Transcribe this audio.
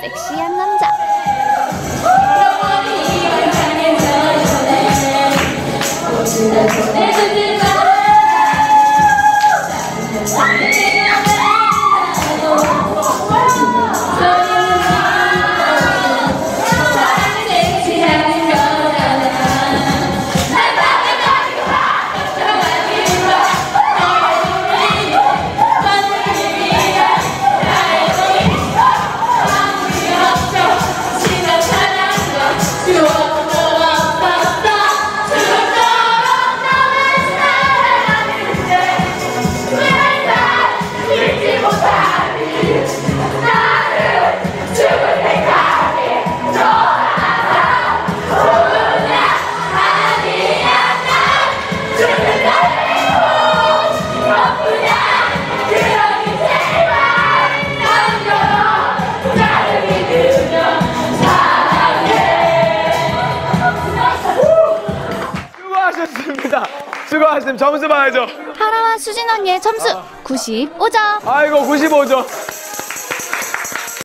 섹시한 남자. 수고하셨습니다. 수고하셨습니다. 점수 봐야죠. 하라와 수진 언니의 점수 95점. 아이고 95점.